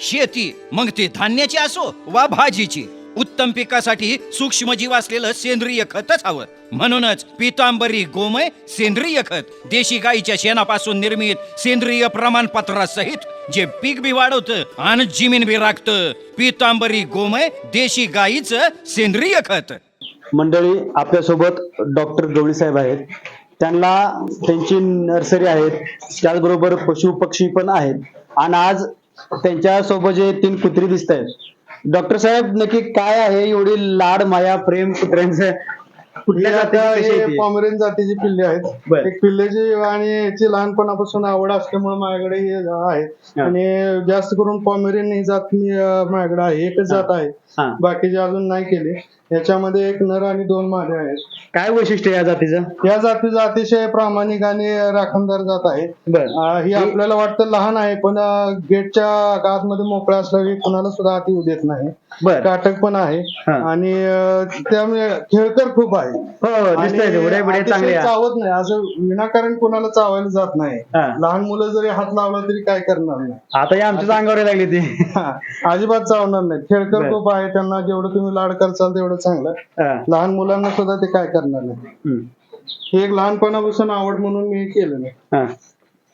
शेती मग ती धान्याची असो वा भाजीची. उत्तम पिकासाठी सूक्ष्मजीव असलेलं सेंद्रिय खतच हवं. म्हणूनच पितांबरी गोमय सेंद्रिय खत देशी गाईच्या शेणापासून निर्मित सेंद्रिय प्रमाणपत्रासहित जे पीक बी वाढवतं आणि जमीन बी राखतं पितांबरी गोमय देशी गाईचं सेंद्रिय खत. मंडळी आपल्यासोबत डॉक्टर गवळी साहेब आहेत. त्यांना त्यांची नर्सरी आहेत. त्याचबरोबर पशु पक्षी पण आहेत. आणि आज त्यांच्यासोबत जे तीन कुत्री दिसत आहेत डॉक्टर साहेब नक्की काय आहे एवढी लाड माया प्रेम कुत्र्यांचं? कुठल्या आता जातीची पिल्ले आहेत. बर. एक पिल्लेची आणि याची लहानपणापासून आवड असल्यामुळे माझ्याकडे हे आहे. हा. आणि जास्त करून पॉमेरियन ही जात मी अं, माझ्याकडे आहे. एकच जात आहे. हा. बाकीचे अजून नाही केले. याच्यामध्ये एक नर आणि दोन मादे आहेत. काय वैशिष्ट्य या जातीचं? या जातीचा अतिशय प्रामाणिक आणि राखणदार जात आहे. बर. अं, ही आपल्याला वाटतं लहान आहे पण अं, गेटच्या आतमध्ये मोकळा असल्यावर ही कुणाला सुद्धा आत येऊ देत नाही. बर. काटक पण आहे. हा. आणि अं, त्यामुळे खेळकर खूप आहे हो दिसतंय आणि उड्या बिड्या अतिशय चांगल्या. चावत नाही. असं विनाकारण कोणाला चावायला जात नाही. हा. लहान मुलं जरी हात लावला तरी काय करणार नाही. आता या आमच्याच अंगावर लागली ती. हा, अजिबात चावणार नाही. खेळकर बरं. खूप आहे. त्यांना जेवढं तुम्ही लाड करचाल तेवढं चांगलं. हा. लहान मुलांना सुद्धा ते काय करणार नाही. हम्म. हे एक लहानपणापासून आवड म्हणून मी हे केलं नाही हा.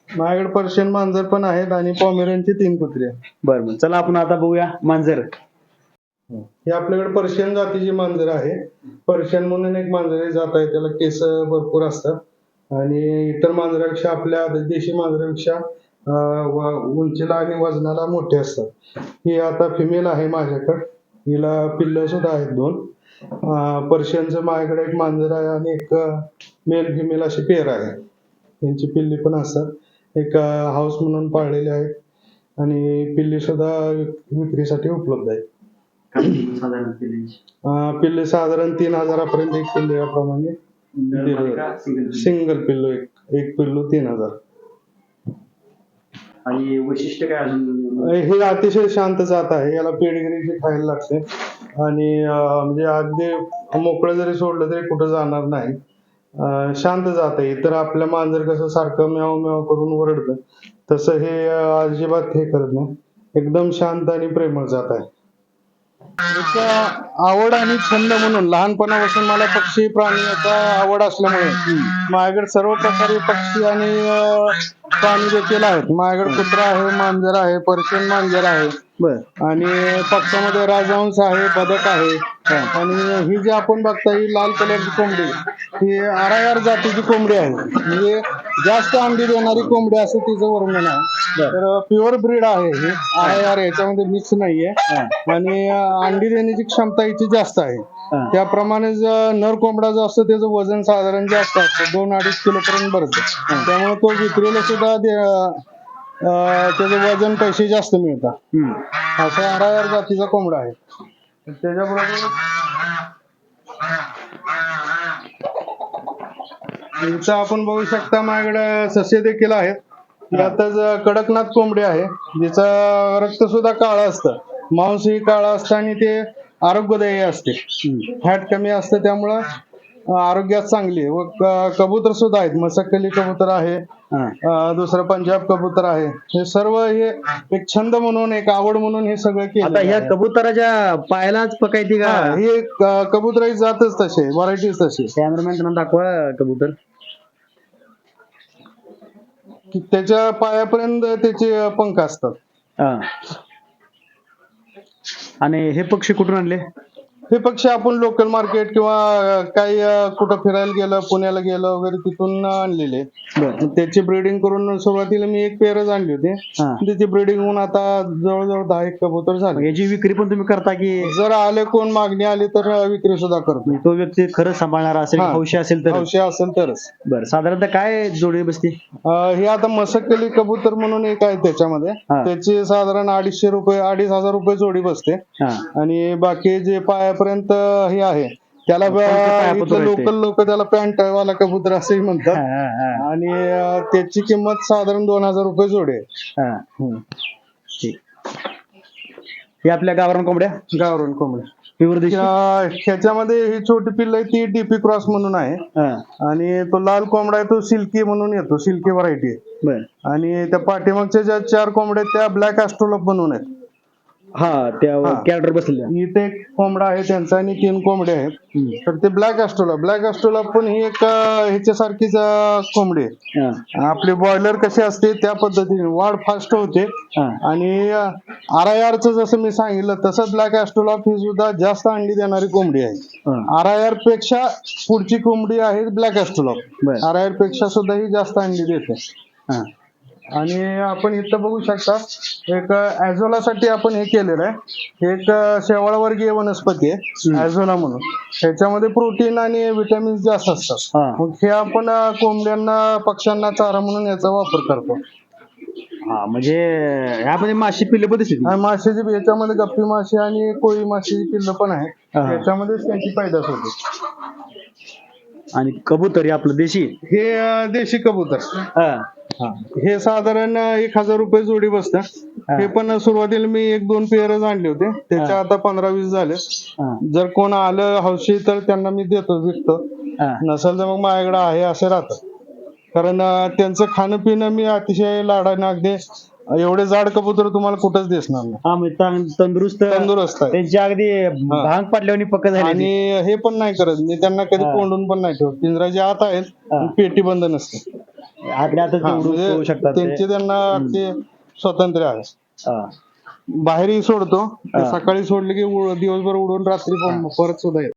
माझ्याकडे पर्शियन मांजर पण आहेत आणि पॉमेरियनची तीन कुत्री आहेत. बर बर. चला आपण आता बघूया मांजर. हे आपल्याकडे पर्शियन जातीची मांजर आहे पर्शियन म्हणून एक मांजर जात आहे त्याला केस भरपूर असतात. आणि इतर मांजरापेक्षा आपल्या देशी मांजरापेक्षा उंचीला आणि वजनाला मोठे असतात. ही आता फिमेल आहे माझ्याकडे. हिला पिल्ल सुद्धा आहेत दोन. पर्शियनचं माझ्याकडे एक मांजर आहे आणि एक मेल फिमेल अशी पेर आहे. त्यांची पिल्ली पण असतात. एक हाऊस म्हणून पाळलेले आहेत. आणि पिल्ली सुद्धा विक- विक्रीसाठी उपलब्ध आहेत. साधारण पिल्ले साधारण तीन हजारापर्यंत एक पिल्ले याप्रमाणे सिंगल पिल्लू? एक एक पिल्लू तीन हजार. आणि वैशिष्ट्य काय अजून? हे अतिशय शांत जात आहे. याला पेडगिरीचे खायला लागते. आणि म्हणजे अगदी मोकळं जरी सोडलं तरी कुठं जाणार नाही. शांत जात आहे. तर आपल्या मांजर कसं सारखं म्याव म्याव करून ओरडतं. तसं हे अजिबात हे करत नाही. एकदम शांत आणि प्रेमळ जात आहे. एक आवड आणि छंद म्हणून लहानपणापासून मला पक्षी प्राणी याचा आवड असल्यामुळे माझ्याकडे सर्व प्रकारचे पक्षी आणि प्राणी देखील आहेत. माझ्याकडे कुत्रा आहे मांजर आहे पर्शियन मांजर आहे. बर. आणि पक्षामध्ये राजहंस आहे बदक आहे. आणि ही जी आपण बघता ही लाल कलरची कोंबडी ही आर आय आर जातीची कोंबडी आहे. म्हणजे जास्त अंडी देणारी कोंबडी असं तिचं वर्णन आहे. तर प्युअर ब्रीड आहे ही. आर आय आर याच्यामध्ये मिक्स नाहीये आणि अंडी देण्याची क्षमता हिची जास्त आहे. त्याप्रमाणे ज- नर कोंबडा जो असतो त्याचं वजन साधारण जास्त असतं. दोन अडीच किलो पर्यंत भरतं. त्यामुळे तो विक्रीला सुद्धा त्याचं वजन पैसे जास्त मिळतात. असा आर आय आर जातीचा कोंबडा आहे. त्याच्याबरोबर आपण बघू शकता माझ्याकडे सस्य देखील आहेत यातच कडकनाथ कोंबडी आहे जिचं रक्त सुद्धा काळं असतं. मांस ही काळं असतं आणि ते आरोग्यदायी असते. फॅट कमी असतं त्यामुळं आरोग्यात चांगली व कबूतर सुद्धा आहेत. मसकली कबूतर आहे. हा. दुसरं पंजाब कबूतर आहे. हे सर्व हे एक छंद म्हणून एक आवड म्हणून हे सगळं केलं आता ह्या कबुतराच्या पायालाच पकायची का? ही कबुतराची जातच तसे. व्हरायटीज तशी. कॅमेरामॅन त्यांना दाखवा कबूतर. त्याच्या पायापर्यंत त्याचे पंख असतात. हा. आणि हे पक्षी कुठून आणले? हे पक्षी आपण लोकल मार्केट किंवा काही कुठं फिरायला गेलं पुण्याला गेलं वगैरे तिथून आणलेले. बर. त्याची ब्रीडिंग करून सुरुवातीला मी एक पेरच आणली होती. हा. त्याची ब्रीडिंग होऊन आता जवळजवळ दहा एक कबूतर झाले. याची विक्री पण तुम्ही करता की? जर आले कोण मागणी आली तर विक्री सुद्धा करतो. तो व्यक्ती खरंच सांभाळणारा असेल हा. हौशी असेल तर हौशी असेल तरच. बर. साधारणतः काय जोडी बसते? अं, हे आता मसकली कबूतर म्हणून एक आहे त्याच्यामध्ये. हा. त्याची साधारण अडीचशे रुपये अडीच हजार रुपये जोडी बसते. हा. आणि बाकी जे पायापर्यंत हे आहे. त्याला. लोकल लोक त्याला पॅन्ट वाला कबूतर असंही म्हणतात. आणि त्याची किंमत साधारण दोन हजार रुपये जोडी हा. आपल्या गावरान कोंबड्या? गावरण कोंबडी प्युअर देशी? त्या- ह्याच्यामध्ये ही छोटी पिल्ल आहे ती डीपी क्रॉस म्हणून आहे. हा. आणि तो लाल कोंबडा आहे तो सिल्की म्हणून येतो सिल्की व्हरायटी आणि त्या पाठीमागच्या ज्या चार कोंबड्या त्या ब्लॅक ॲस्ट्रोलप म्हणून आहेत. हा त्या हा. कॅरेक्टर बसलेल्या इथे एक कोंबडा आहे त्यांचा आणि तीन कोंबडे आहेत. तर ते ब्लॅक अस्टोला ब्लॅक अस्टोला पण ही एक अं, ह्याच्यासारखीच अं, कोंबडी आहे. हा. आपले बॉयलर कसे असते त्या पद्धतीने वाढ फास्ट होते. हा. आणि आर आय आरचं जसं मी सांगितलं तसं ब्लॅक ॲस्ट्रोलॉप ही सुद्धा जास्त अंडी देणारी कोंबडी आहे. हा. आर आय आरपेक्षा पुढची कोंबडी आहे ब्लॅक ॲस्ट्रोलॉप बर. आर आय आरपेक्षा सुद्धा ही जास्त अंडी देते. हा. आणि आपण इथं बघू शकता एक ॲझोलासाठी आपण हे केलेलं आहे. एक शेवाळवर्गीय वनस्पती आहे ॲझोला म्हणून. ह्याच्यामध्ये प्रोटीन आणि विटॅमिन जास्त असतात. मग हे आपण कोंबड्यांना पक्ष्यांना चारा म्हणून याचा वापर करतो. हा म्हणजे ह्यामध्ये माशी पिल्ले पण आणि माशाची याच्यामध्ये गप्पी माशी आणि कोळी माशीची पिल्लं पण आहेत. हा. याच्यामध्येच त्यांची पैदास होते. आणि कबूतर हे आपलं देशी? हे अं, देशी कबूतर. हा. हा. हे साधारण अं, एक हजार रुपये जोडी बसतं हे. पण सुरुवातीला मी एक दोन पेअरच आणले होते. त्याच्या आता पंधरा वीस झाले. हा. जर कोण आलं हौशी तर त्यांना मी देतो विकतो. हा. नसेल तर मग माझ्याकडे आहे असे राहतं कारण अं, त्यांचं खाणं पिणं मी अतिशय लाडाने अगदी एवढे जाड कबूतर तुम्हाला कुठंच दिसणार नाही. हा म्हणजे चांग- तंदुरुस्त तंदुरुस्त आहे. त्यांची अगदी भांग पडल्यावर पक्क झाली आणि हे पण नाही करत. मी त्यांना कधी हा. कोंडून पण नाही ठेवत. पिंजराच्या आत आहेत हा. पेटी बंद नसते. आतल्या आतच हा, म्हणजे उडू शकतात ते. त्यांचे त्यांना ते स्वातंत्र्य आहे. हा. बाहेरही सोडतो. ते हा. सकाळी सोडले की उड- दिवसभर उडून रात्री पण परत सुद्धा येतात